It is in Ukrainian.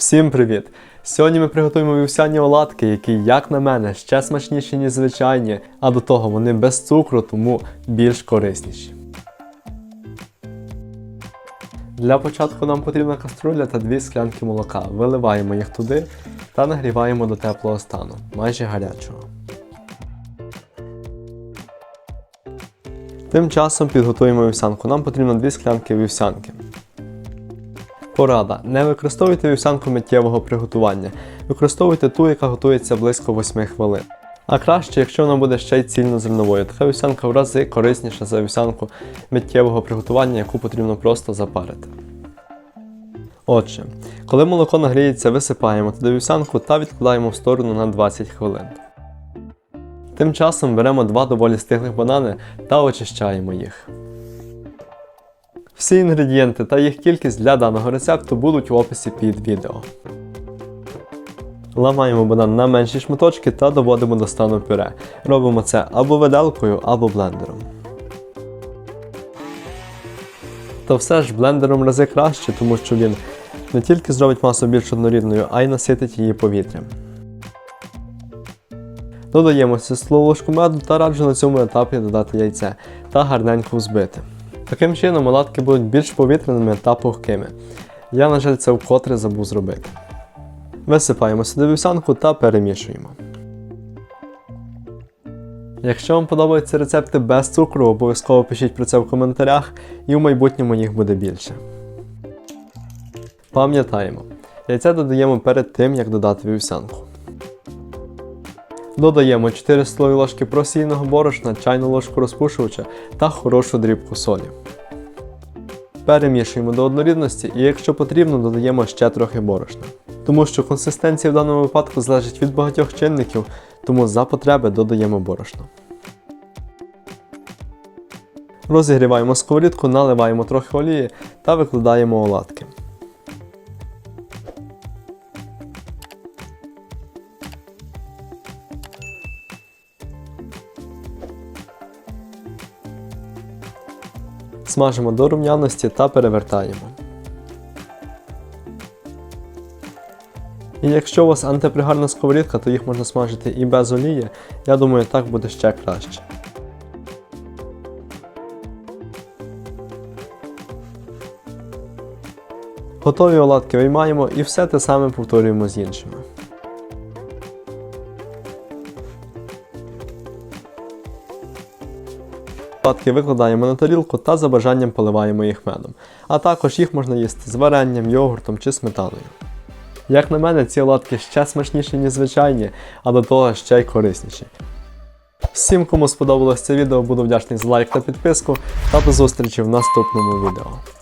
Всім привіт! Сьогодні ми приготуємо вівсяні оладки, які, як на мене, ще смачніші, ніж звичайні, а до того вони без цукру, тому більш корисніші. Для початку нам потрібна каструля та дві склянки молока. Виливаємо їх туди та нагріваємо до теплого стану, майже гарячого. Тим часом підготуємо вівсянку. Нам потрібно дві склянки вівсянки. Порада. Не використовуйте вівсянку миттєвого приготування. Використовуйте ту, яка готується близько 8 хвилин. А краще, якщо вона буде ще й цільнозерновою. Така вівсянка в рази корисніша за вівсянку миттєвого приготування, яку потрібно просто запарити. Отже, коли молоко нагріється, висипаємо туди вівсянку та відкладаємо в сторону на 20 хвилин. Тим часом беремо два доволі стиглих банани та очищаємо їх. Всі інгредієнти та їх кількість для даного рецепту будуть в описі під відео. Ламаємо банан на менші шматочки та доводимо до стану пюре. Робимо це або виделкою, або блендером. Та все ж блендером рази краще, тому що він не тільки зробить масу більш однорідною, а й наситить її повітрям. Додаємо столову ложку меду та раджу на цьому етапі додати яйце та гарненько взбити. Таким чином оладки будуть більш повітряними та пухкими. Я, на жаль, це вкотре забув зробити. Висипаємо сюди вівсянку та перемішуємо. Якщо вам подобаються рецепти без цукру, обов'язково пишіть про це в коментарях і в майбутньому їх буде більше. Пам'ятаємо, яйце додаємо перед тим, як додати вівсянку. Додаємо 4 столові ложки просійного борошна, чайну ложку розпушувача та хорошу дрібку солі. Перемішуємо до однорідності і, якщо потрібно, додаємо ще трохи борошна. Тому що консистенція в даному випадку залежить від багатьох чинників, тому за потреби додаємо борошно. Розігріваємо сковорідку, наливаємо трохи олії та викладаємо оладки. Смажимо до рум'яності та перевертаємо. І якщо у вас антипригарна сковорідка, то їх можна смажити і без олії. Я думаю, так буде ще краще. Готові оладки виймаємо і все те саме повторюємо з іншими. Оладки викладаємо на тарілку та за бажанням поливаємо їх медом. А також їх можна їсти з варенням, йогуртом чи сметаною. Як на мене, ці оладки ще смачніші, ніж звичайні, а до того ще й корисніші. Всім, кому сподобалось це відео, буду вдячний за лайк та підписку та до зустрічі в наступному відео.